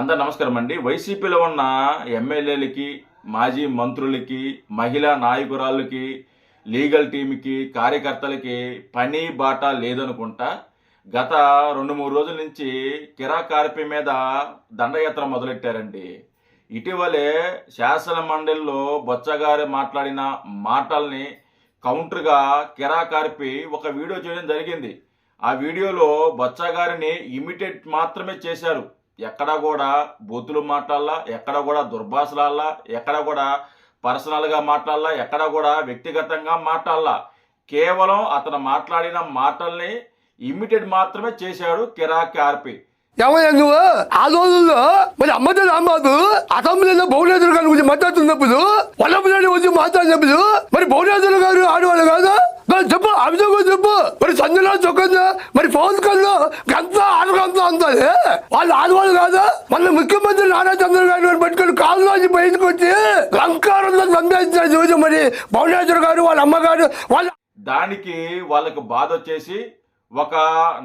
అందరు నమస్కారం అండి. వైసీపీలో ఉన్న ఎమ్మెల్యేలకి మాజీ మంత్రులకి మహిళా నాయకురాళ్ళకి లీగల్ టీంకి కార్యకర్తలకి పని బాట లేదనుకుంటా గత రెండు మూడు రోజుల నుంచి కిరాకార్పి మీద దండయాత్ర మొదలెట్టారండి. ఇటీవలే శాసన మండలిలో బొచ్చగారు మాట్లాడిన మాటల్ని కౌంటర్గా కిరాకార్పి ఒక వీడియో చేయడం జరిగింది. ఆ వీడియోలో బొచ్చగారిని ఇమిటేట్ మాత్రమే చేశారు. ఎక్కడ కూడా బూతులు మాట్లాడాలా ఎక్కడ కూడా దుర్భాషలాల్లా ఎక్కడ కూడా పర్సనల్గా మాట్లాడాలా ఎక్కడ కూడా వ్యక్తిగతంగా మాట్లాడాలా. కేవలం అతను మాట్లాడిన మాటల్ని ఇమిటెడ్ మాత్రమే చేశాడు కిరాక్ ఆర్పి. ఏమయ్యా నువ్వు? ఆ రోజుల్లో మరి అమ్మతో రాంబాబు అసెంబ్లీలో భువనేశ్వర్ గారి గురించి మాట్లాడుతున్నప్పుడు వల్లభులని వచ్చి మాట్లాడినప్పుడు మరి భువనేశ్వర్ గారు ఆడవాళ్ళు కాదా? చెప్పు అభిషేకం చెప్పు. మరి సంజనా చొక్కందా మరి పవన్ కళ్యాణ్ గంత ఆడగంత అంతది వాళ్ళు ఆడవాళ్ళు కాదా? మన ముఖ్యమంత్రి నారా చంద్రబాబు గారు పట్టుకొని కాళ్ళలోంచి బయటకు వచ్చి లంకారంలో సంపాదించారు చూసి మరి భువనేశ్వర్ గారు వాళ్ళ అమ్మగారు వాళ్ళ దానికి వాళ్ళకు బాధ వచ్చేసి ఒక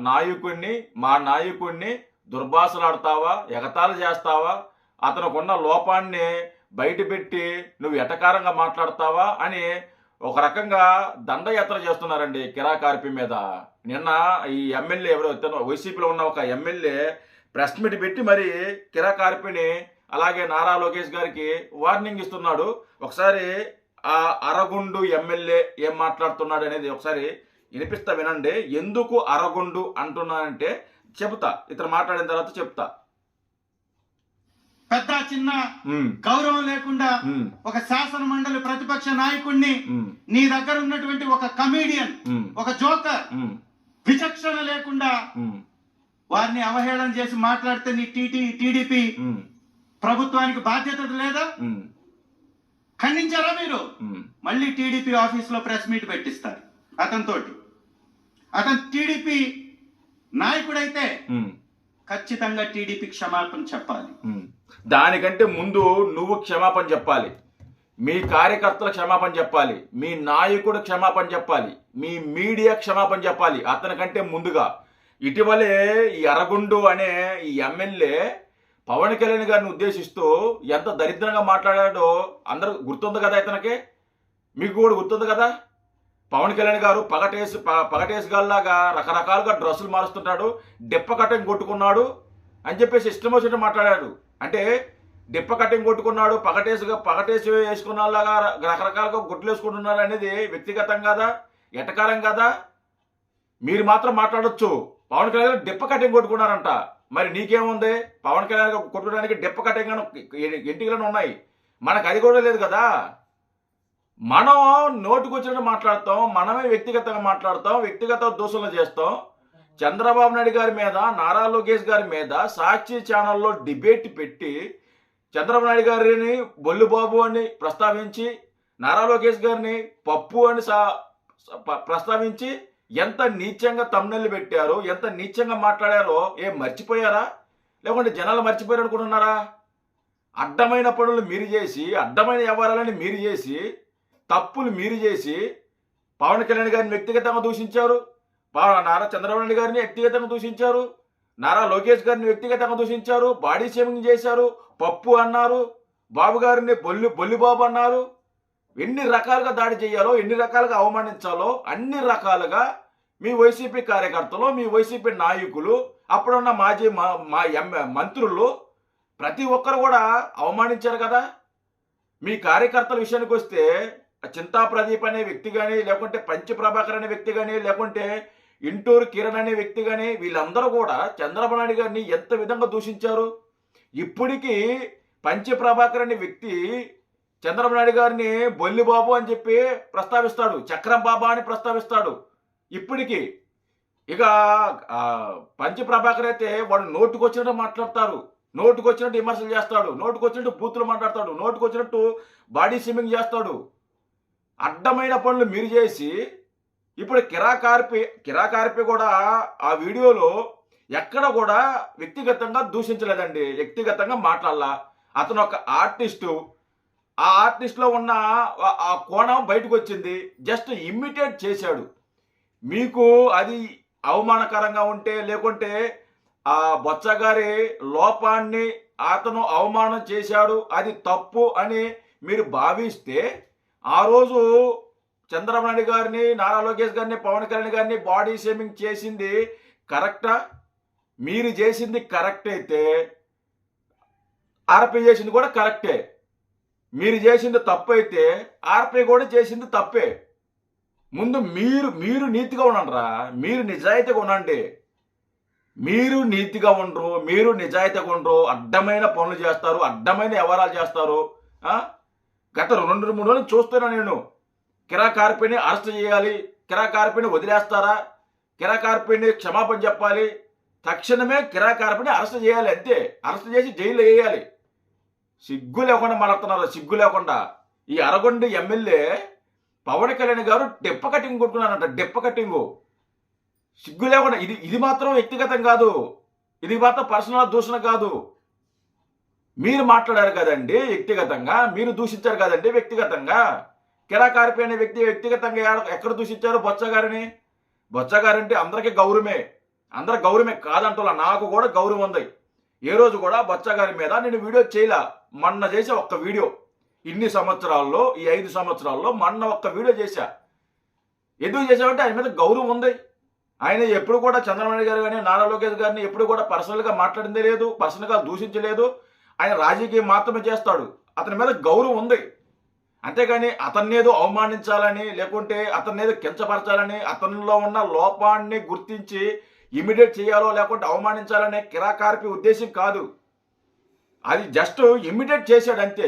నాయకుడిని మా నాయకుడిని దుర్భాషలాడతావా ఎగతాలు చేస్తావా అతనుకున్న లోపాన్ని బయటపెట్టి నువ్వు ఎటకారంగా మాట్లాడతావా అని ఒక రకంగా దండయాత్ర చేస్తున్నారండి కిరాకార్పి మీద. నిన్న ఈ ఎమ్మెల్యే ఎవరో ఇతను వైసీపీలో ఉన్న ఒక ఎమ్మెల్యే ప్రెస్ మీట్ పెట్టి మరి కిరాకార్పిని అలాగే నారా లోకేష్ గారికి వార్నింగ్ ఇస్తున్నాడు. ఒకసారి ఆ అరగుండు ఎమ్మెల్యే ఏం మాట్లాడుతున్నాడు అనేది ఒకసారి వినిపిస్తా వినండి. ఎందుకు అరగుండు అంటున్నానంటే చెబుతా. ఇతను మాట్లాడిన తర్వాత చెప్తా. పెద్ద చిన్న గౌరవం లేకుండా ఒక శాసన మండలి ప్రతిపక్ష నాయకుడిని నీ దగ్గర ఉన్నటువంటి ఒక కమీడియన్ ఒక జోకర్ విచక్షణ లేకుండా వారిని అవహేళన చేసి మాట్లాడితే నీ టీటీ టీడీపీ ప్రభుత్వానికి బాధ్యత లేదా? ఖండించారా మీరు. మళ్ళీ టీడీపీ ఆఫీస్లో ప్రెస్ మీట్ పెట్టిస్తారు అతనితోటి. అతను టీడీపీ నాయకుడైతే ఖచ్చితంగా టీడీపీ క్షమాపణ చెప్పాలి. దానికంటే ముందు నువ్వు క్షమాపణ చెప్పాలి. మీ కార్యకర్తల క్షమాపణ చెప్పాలి. మీ నాయకుడు క్షమాపణ చెప్పాలి. మీ మీడియా క్షమాపణ చెప్పాలి. అతనికంటే ముందుగా. ఇటీవలే ఈ అరగుండు అనే ఈ ఎమ్మెల్యే పవన్ కళ్యాణ్ గారిని ఉద్దేశిస్తూ ఎంత దరిద్రంగా మాట్లాడాడో అందరూ గుర్తుంది కదా ఇతనికి? మీకు కూడా గుర్తుంది కదా? పవన్ కళ్యాణ్ గారు పగటేసి పగటేసి గాల్లాగా రకరకాలుగా డ్రెస్సులు మారుస్తుంటాడు. డిప్ప కట్టం కొట్టుకున్నాడు అని చెప్పేసి ఇష్టం వచ్చినట్టు మాట్లాడాడు. అంటే డిప్ప కట్టింగ్ కొట్టుకున్నాడు పగటేసుగా పగటేసి వేసుకున్నలాగా రకరకాలుగా గుడ్లు వేసుకుంటున్నారు అనేది వ్యక్తిగతం కాదా? ఎటకారం కాదా? మీరు మాత్రం మాట్లాడొచ్చు. పవన్ కళ్యాణ్ డిప్ప కటింగ్ కొట్టుకున్నారంట. మరి నీకేముంది? పవన్ కళ్యాణ్ కొట్టుకోవడానికి డిప్ప కటింగ్ ఎంటికలను ఉన్నాయి. మనకు అది కూడా లేదు కదా? మనం నోటుకొచ్చినట్టు మాట్లాడతాం మనమే వ్యక్తిగతంగా మాట్లాడతాం వ్యక్తిగత దోషులు చేస్తాం. చంద్రబాబు నాయుడు గారి మీద నారా లోకేష్ గారి మీద సాక్షి ఛానల్లో డిబేట్ పెట్టి చంద్రబాబు నాయుడు గారిని బొల్లుబాబు అని ప్రస్తావించి నారా లోకేష్ గారిని పప్పు అని సా ప్రస్తావించి ఎంత నీచంగా తమ్నెల్లు పెట్టారో ఎంత నీచంగా మాట్లాడారో ఏం మర్చిపోయారా? లేకుంటే జనాలు మర్చిపోయారు అనుకుంటున్నారా? అడ్డమైన పనులు మీరు చేసి అడ్డమైన వ్యవహారాలని మీరు చేసి తప్పులు మీరు చేసి పవన్ కళ్యాణ్ గారిని వ్యక్తిగతంగా దూషించారు. నారా చంద్రబాబు నాయుడు గారిని వ్యక్తిగతంగా దూషించారు. నారా లోకేష్ గారిని వ్యక్తిగతంగా దూషించారు. బాడీ షేమింగ్ చేశారు. పప్పు అన్నారు. బాబు గారిని బొల్లి బొల్లిబాబు అన్నారు. ఎన్ని రకాలుగా దాడి చేయాలో ఎన్ని రకాలుగా అవమానించాలో అన్ని రకాలుగా మీ వైసీపీ కార్యకర్తలు మీ వైసీపీ నాయకులు అప్పుడున్న మాజీ మా- మా ఎం మంత్రులు ప్రతి ఒక్కరు కూడా అవమానించారు కదా. మీ కార్యకర్తల విషయానికి వస్తే చింతా ప్రదీప్ అనే వ్యక్తి కానీ లేకుంటే పంచ ప్రభాకర్ అనే వ్యక్తి కానీ లేకుంటే ఇంటూరు కిరణ్ అనే వ్యక్తి కానీ వీళ్ళందరూ కూడా చంద్రబాబు నాయుడు గారిని ఎంత విధంగా దూషించారు? ఇప్పటికీ పంచ ప్రభాకర్ అనే వ్యక్తి చంద్రబాబు నాయుడు గారిని బొల్లిబాబు అని చెప్పి ప్రస్తావిస్తాడు చక్రం బాబా అని ప్రస్తావిస్తాడు. ఇప్పటికీ ఇక ఆ, పంచ ప్రభాకర్ అయితే వాడు నోటుకొచ్చినట్టు మాట్లాడతారు నోటుకొచ్చినట్టు విమర్శలు చేస్తాడు నోటుకొచ్చినట్టు బూతులు మాట్లాడతాడు నోటుకొచ్చినట్టు బాడీ స్విమ్మింగ్ చేస్తాడు. అడ్డమైన పనులు మీరు చేసి ఇప్పుడు కిరాకార్పి కిరాకార్పి కూడా ఆ వీడియోలో ఎక్కడ కూడా వ్యక్తిగతంగా దూషించలేదండి. వ్యక్తిగతంగా మాట్లాడాల. అతను ఒక ఆర్టిస్టు. ఆ ఆర్టిస్ట్లో ఉన్న ఆ- కోణం బయటకు వచ్చింది జస్ట్ ఇమిటేట్ చేశాడు. మీకు అది అవమానకరంగా ఉంటే లేకుంటే ఆ బొచ్చగారి లోపాన్ని అతను అవమానం చేశాడు. అది తప్పు అని మీరు భావిస్తే ఆ రోజు చంద్రబాబు నాయుడు గారిని నారా లోకేష్ గారిని పవన్ కళ్యాణ్ గారిని బాడీ షేమింగ్ చేసింది కరెక్టా? మీరు చేసింది కరెక్ట్ అయితే ఆర్పీ చేసింది కూడా కరెక్టే. మీరు చేసింది తప్పు అయితే ఆర్పీ కూడా చేసింది తప్పే. ముందు మీరు మీరు నీతిగా ఉండండిరా. మీరు నిజాయితీగా ఉండండి. మీరు నీతిగా ఉండరు మీరు నిజాయితీగా ఉండరు అడ్డమైన పనులు చేస్తారు అడ్డమైన వ్యవహారాలు చేస్తారు గత రెండు మూడు రోజులు చూస్తున్నా నేను. కిరా కార్పీని అరెస్ట్ చేయాలి. కిరా వదిలేస్తారా? కిరా క్షమాపణ చెప్పాలి. తక్షణమే కిరా కార్పీని అరెస్ట్ చేయాలి. అంతే. అరెస్ట్ చేసి జైల్లో వేయాలి. సిగ్గు లేకుండా మాట్లాడుతున్నారు. సిగ్గు లేకుండా. ఈ అరగొండి ఎమ్మెల్యే పవన్ కళ్యాణ్ గారు డెప్ప కటింగ్ కొట్టుకున్నారంట. డెప్ప కటింగు. సిగ్గు లేకుండా. ఇది ఇది మాత్రం వ్యక్తిగతం కాదు. ఇది మాత్రం పర్సనల్ దూషణ కాదు. మీరు మాట్లాడారు కదండి వ్యక్తిగతంగా. మీరు దూషించారు కదండి వ్యక్తిగతంగా. కిరాకారిపి అనే వ్యక్తి వ్యక్తిగతంగా ఎక్కడ- ఎక్కడ దూషించారు బొచ్చగారిని గారిని? అందరికీ గౌరవమే. అందరు గౌరవమే కాదంటున్నా. నాకు కూడా గౌరవం ఉంది. ఏ రోజు కూడా బొచ్చగారి గారి మీద నేను వీడియో చేయలే. మొన్న చేసే ఒక్క వీడియో. ఇన్ని సంవత్సరాల్లో ఈ ఐదు సంవత్సరాల్లో మొన్న ఒక్క వీడియో చేశా. ఎందుకు చేశామంటే ఆయన మీద గౌరవం ఉంది. ఆయన ఎప్పుడు కూడా చంద్రబాబు గారు కానీ నారా లోకేష్ గారిని ఎప్పుడు కూడా పర్సనల్గా మాట్లాడిందే లేదు పర్సనల్గా దూషించలేదు. ఆయన రాజకీయం మాత్రమే చేస్తాడు. అతని మీద గౌరవం ఉంది. అంతేగాని అతన్నేదో అవమానించాలని లేకుంటే అతన్నేదో కించపరచాలని అతనిలో ఉన్న లోపాన్ని గుర్తించి ఇమీడియట్ చేయాలో లేకుంటే అవమానించాలనే కిరాకార్పి ఉద్దేశం కాదు. అది జస్ట్ ఇమిడియట్ చేశాడు అంతే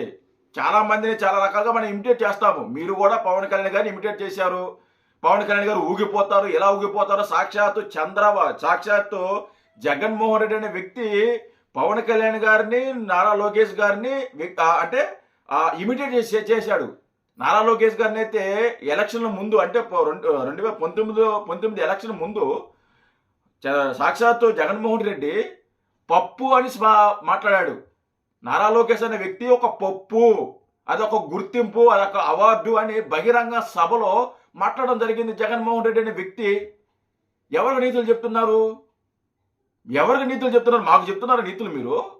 చాలా మందిని చాలా రకాలుగా మనం ఇమిడియట్ చేస్తాము. మీరు కూడా పవన్ కళ్యాణ్ గారిని ఇమిడియట్ చేశారు. పవన్ కళ్యాణ్ గారు ఊగిపోతారు. ఎలా ఊగిపోతారో సాక్షాత్తు చంద్రబాబు సాక్షాత్తు జగన్మోహన్ రెడ్డి అనే వ్యక్తి పవన్ కళ్యాణ్ గారిని నారా లోకేష్ గారిని అంటే ఇమిడియట్ చేసి చేశాడు. నారా లోకేష్ గారిని అయితే ఎలక్షన్ల ముందు అంటే రెండు రెండు వేల పంతొమ్మిది పంతొమ్మిది ఎలక్షన్ ముందు చ- సాక్షాత్తు జగన్మోహన్ రెడ్డి పప్పు అని మాట్లాడాడు. నారా లోకేష్ అనే వ్యక్తి ఒక పప్పు అదొక గుర్తింపు అదొక అవార్డు అని బహిరంగ సభలో మాట్లాడడం జరిగింది జగన్మోహన్ రెడ్డి అనే వ్యక్తి. ఎవరికి నీతులు చెప్తున్నారు? ఎవరికి నీతులు చెప్తున్నారు? మాకు చెప్తున్నారు నీతులు మీరు?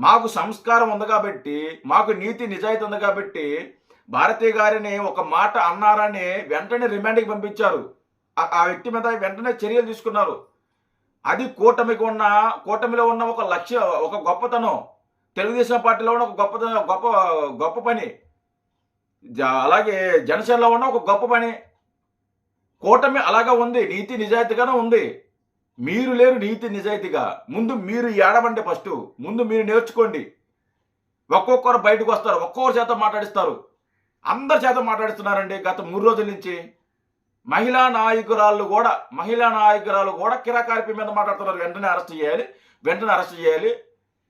మాకు సంస్కారం ఉంది కాబట్టి మాకు నీతి నిజాయితీ ఉంది కాబట్టి భారతీయ గారిని ఒక మాట అన్నారని వెంటనే రిమాండ్కి పంపించారు. ఆ- వ్యక్తి మీద వెంటనే చర్యలు తీసుకున్నారు. అది కూటమికి ఉన్న కూటమిలో ఉన్న ఒక లక్ష్య ఒక గొప్పతనం. తెలుగుదేశం పార్టీలో ఉన్న ఒక గొప్పతనం గొప్ప గొప్ప పని. జ- అలాగే జనసేనలో ఉన్న ఒక గొప్ప పని. కూటమి అలాగా ఉంది నీతి నిజాయితీగానే ఉంది. మీరు లేరు నీతి నిజాయితీగా. ముందు మీరు ఏడవండి ఫస్ట్. ముందు మీరు నేర్చుకోండి. ఒక్కొక్కరు బయటకు వస్తారు. ఒక్కొక్కరు చేత మాట్లాడిస్తారు. అందరి చేత మాట్లాడిస్తున్నారండి గత మూడు రోజుల నుంచి. మహిళా నాయకురాళ్ళు కూడా మహిళా నాయకురాలు కూడా కిరాకార్పి మీద మాట్లాడుతున్నారు. వెంటనే అరెస్ట్ చేయాలి. వెంటనే అరెస్ట్ చేయాలి.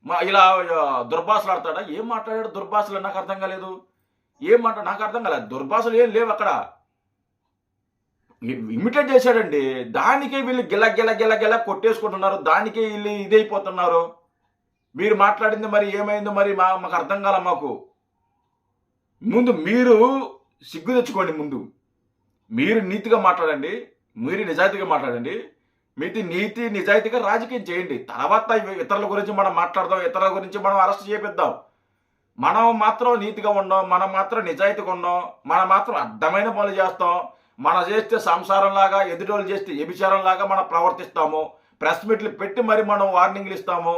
మా ఇలా దుర్భాషలు ఆడతాడా? ఏం మాట్లాడాడు దుర్భాషలు? నాకు అర్థం కాలేదు. ఏం మాట నాకు అర్థం కాలేదు. దుర్భాషలు ఏం లేవు అక్కడ. ఇమిటేట్ చేశాడండి. దానికే వీళ్ళు గిల గిల గిల గిల కొట్టేసుకుంటున్నారు. దానికే వీళ్ళు ఇదైపోతున్నారు. మీరు మాట్లాడింది మరి ఏమైందో మరి మా మాకు అర్థం కాల మాకు. ముందు మీరు సిగ్గు తెచ్చుకోండి ముందు. మీరు నీతిగా మాట్లాడండి. మీరు నిజాయితీగా మాట్లాడండి. మీది నీతి నిజాయితీగా రాజకీయం చేయండి. తర్వాత ఇతరుల గురించి మనం మాట్లాడదాం. ఇతరుల గురించి మనం అరెస్ట్ చేపిద్దాం. మనం మాత్రం నీతిగా ఉండం మనం మాత్రం నిజాయితీగా ఉండం మనం మాత్రం అర్థమైన పనులు చేస్తాం. మనం చేస్తే సంసారంలాగా ఎదుటోళ్ళు చేస్తే వ్యభిచారంలాగా మనం ప్రవర్తిస్తాము. ప్రెస్ మీట్లు పెట్టి మరి మనం వార్నింగ్లు ఇస్తాము.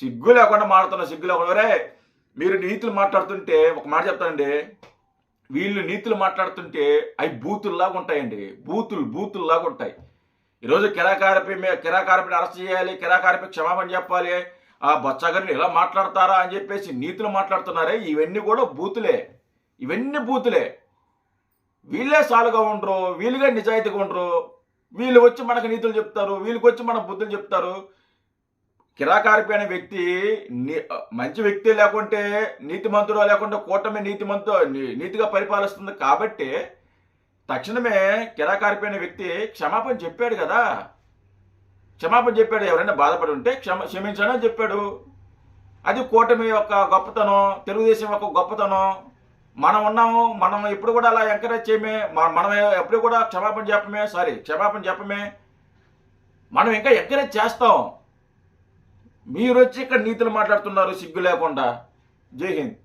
సిగ్గు లేకుండా మాట్లాడుతున్నా సిగ్గు లేకుండా. రే మీరు నీతులు మాట్లాడుతుంటే ఒక మాట చెప్తానండి. వీళ్ళు నీతులు మాట్లాడుతుంటే అవి బూతుల్లాగా ఉంటాయండి. బూతులు బూతుల్లాగా ఉంటాయి. ఈరోజు కిరాకారపి మీ కిరాకారపిని అరెస్ట్ చేయాలి కిరాకారపి క్షమాపణ చెప్పాలి. ఆ బొచ్చగారిని ఇలా మాట్లాడతారా అని చెప్పేసి నీతులు మాట్లాడుతున్నారే ఇవన్నీ కూడా బూతులే. ఇవన్నీ బూతులే. వీళ్ళే సాలుగా ఉండరు వీళ్ళుగా నిజాయితీగా ఉండరు. వీళ్ళు వచ్చి మనకు నీతులు చెప్తారు వీళ్ళకి వచ్చి మన బుద్ధులు చెప్తారు. కిరాకారిపి అనే వ్యక్తి మంచి వ్యక్తి లేకుంటే నీతిమంతుడు లేకుంటే కూటమి నీతిమంతు నీతిగా పరిపాలిస్తుంది కాబట్టి తక్షణమే కిరాకారిపి అనే వ్యక్తి క్షమాపణ చెప్పాడు కదా. క్షమాపణ చెప్పాడు. ఎవరైనా బాధపడి ఉంటే క్షమ క్షమించానని చెప్పాడు. అది కూటమి యొక్క గొప్పతనం తెలుగుదేశం యొక్క గొప్పతనం. మనం ఉన్నాము మనం ఎప్పుడు కూడా అలా ఎంకరేజ్ చేయమే మనం ఎప్పుడు కూడా క్షమాపణ చెప్పమే సారీ క్షమాపణ చెప్పమే. మనం ఇంకా ఎంకరేజ్ చేస్తాం. మీరు వచ్చి ఇక్కడ నీతులు మాట్లాడుతున్నారు సిగ్గు లేకుండా. జై హింద్.